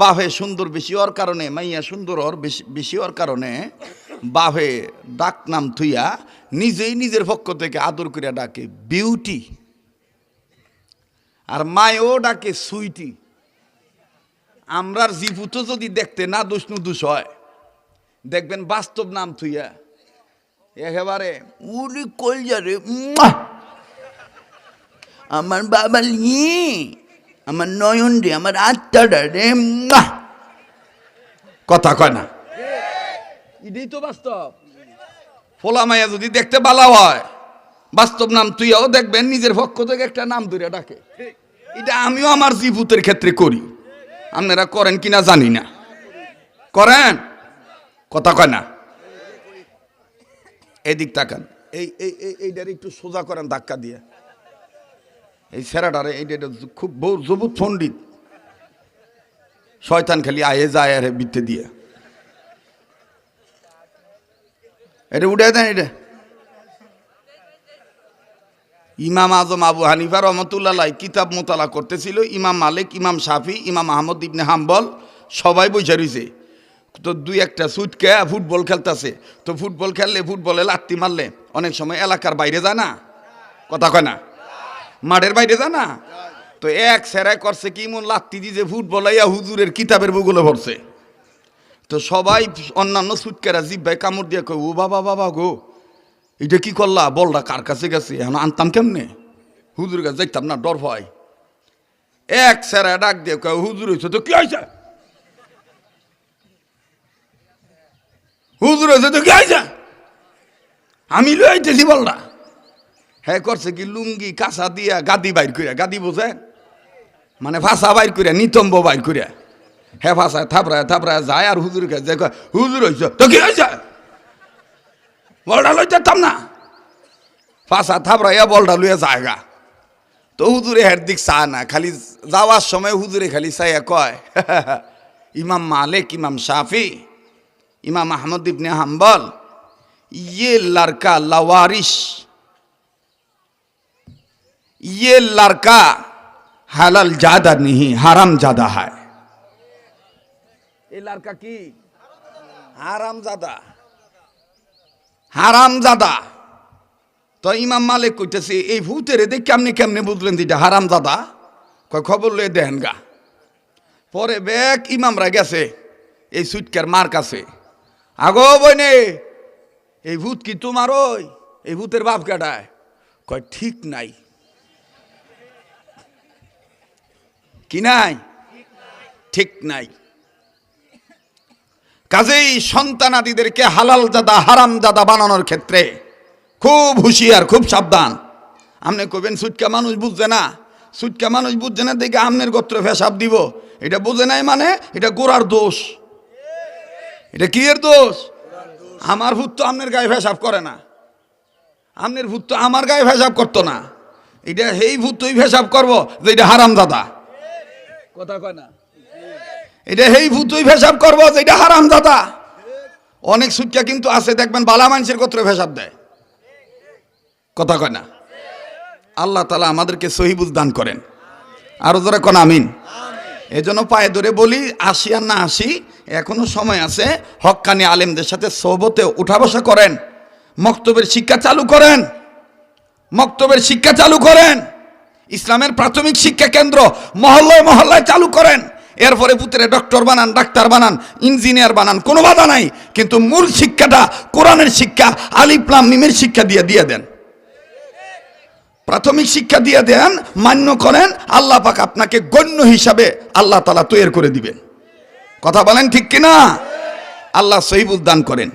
বাফে সুন্দর বেশি হওয়ার কারণে, মাইয়া সুন্দর হওয়ার বেশি বেশি হওয়ার কারণে বাফে ডাক নাম থুইয়া নিজেই নিজের পক্ষ থেকে আদর করিয়া ডাকে, বিউটি আর মায়ও ডাকে, সুইটি আমরার জিপুতো যদি দেখতে না দোষ দুষ হয়, দেখবেন বাস্তব নাম থুইয়া, একেবারে উলি কলজা রে মুয়া! আমার বাবা নিয়ে আমার নয়ন রে আমার আত্মাটা রে! কথা কয় না। এটাই তো বাস্তব। ফোলা মাইয়া যদি দেখতে ভালো হয় বাস্তব নাম তুইও দেখবেন নিজের পক্ষ থেকে একটা নাম ধরে ডাকে। এটা আমিও আমার জীবুতের ক্ষেত্রে করি। আপনারা করেন কিনা জানি না। করেন? কথা কয় না। এদিক তাকান। এই এই এই এইটার একটু সোজা করেন ধাক্কা দিয়ে। এই সেরাটারে এইটা খুব বহু জবুত পণ্ডিত। শয়তান খালি আয়ে যায় আর বিতে দিয়ে। এটা উঠে দেন এটা। ইমাম আজম আবু হানিফা রহমতুল্লাহ কিতাব মোতালা করতেছিল, ইমাম মালিক, ইমাম শাফি, ইমাম আহমদ ইবনে হাম্বল, সবাই বসে রয়েছে তো দুই একটা সুটকে ফুটবল খেলতেছে। তো ফুটবল খেললে ফুটবলে লাত্তি মারলে অনেক সময় এলাকার বাইরে যায় না। কথা কয় না। মাঠের বাইরে যায় না? তো এক সেরাই করছে কি মন লাত্তি দিয়ে যে ফুটবল আইয়া হুজুরের কিতাবের বুগুলো ভরছে। তো সবাই অন্যান্য সুটকেরা জিব্বাই কামড় দিয়ে কয়, ও বাবা বাবা গো এটা কি করলা? বলটা কার কাছে গেছে? এখন আনতাম কেমনে? হুজুর কাছে যাইতাম না, ডর ভয় এক সেরা ডাক দিয়ে কয়, হুজুর হয়েছে তো কি হয়েছে হুজুর হয়েছে তো কি হয়েছে আমি লই আইতেছি বলটা। হ্যাঁ করছে কি লুঙ্গি, কাঁচা দিয়া গাদি বাইর করিয়া গাদি বোঝে? মানে ভাষা বাইর করিয়া নিতম্ব বাইর করিয়া হে ভাষায় থাপড়ায় থাপড়ায় যায় আর হুজুর কাছে হুজুর হইছ, তো কি হয়েছে বলটা লইতে যেতাম না। ফাঁসা থাপড়াইয়া বলটা যায় জায়গা তো হুজুরে হের দিক চা না, খালি যাওয়ার সময় হুজুরে খালি চাইয়া কয়, ইমাম মালিক, ইমাম সাফি ইমাম আহমদ ইবনে হাম্বল ইয়ে লারকা লাওয়ারিশ ये लड़का হালাল জাদা नहीं হারাম জাদা है ये लड़का की হারাম জাদা হারাম জাদা তো ইমাম মালিক কইতেছে এই ভূতের এদের কেমনে কেমনে বুঝলেন যেটা হারাম জাদা কয় খবর লয়ে দেন গা পরে বেক ইমামরা গেছে এই সুইটকার মার কাছে আগো বইনে এই ভূত কি তোমার ওই এই ভূতের বাপ কাটায় কয় ঠিক নাই কি নাই? ঠিক নাই। কাজেই সন্তানাদিদেরকে হালাল জাদা হারাম জাদা বানানোর ক্ষেত্রে খুব হুঁশিয়ার, খুব সাবধান। আপনি কবেন সুটকা মানুষ বুঝছে না। সুটকা মানুষ বুঝছে না, দেখে আমনের গোত্র ফেসাব দিব। এটা বুঝে নাই মানে এটা গোড়ার দোষ। এটা কি এর দোষ? আমার ভূত তো আমনের গায়ে ফেসাব করে না। আমনের ভূত তো আমার গায়ে ফেসাব করতো না। এটা সেই ভূত তুই ফেসাব করব যে এটা হারাম দাদা কথা কয় না। এটা সেই ভূতই করব যে এটা হারাম দাদা অনেক সুটকা কিন্তু আছে, দেখবেন বালা মানুষের গোত্রে ভেসাব দেয়। কথা কয় না। আল্লাহ তালা আমাদেরকে সহিবুজ দান করেন। আরও যারা কোন, আমিন। এজন্য পায়ে ধরে বলি, আসি আর না আসি, এখনও সময় আছে হক্কানি আলেমদের সাথে সোহবতে উঠা বসা করেন। মক্তবের শিক্ষা চালু করেন। মক্তবের শিক্ষা চালু করেন। ইসলামের প্রাথমিক শিক্ষা কেন্দ্র মহল্লায় মহল্লায় চালু করেন। এরপরে পুত্রে ডক্টর বানান, ডাক্তার বানান, ইঞ্জিনিয়ার বানান, কোনো বাধা নাই। কিন্তু মূল শিক্ষাটা কোরআনের শিক্ষা আলিপ্লাম মিমের শিক্ষা দিয়ে দিয়ে দেন। প্রাথমিক শিক্ষা দিয়ে দেন, মান্য করেন, আল্লাহ পাক আপনাকে গণ্য হিসাবে আল্লাহ তালা তৈরি করে দিবেন। কথা বলেন ঠিক কিনা? আল্লাহ সহিবুল দান করেন।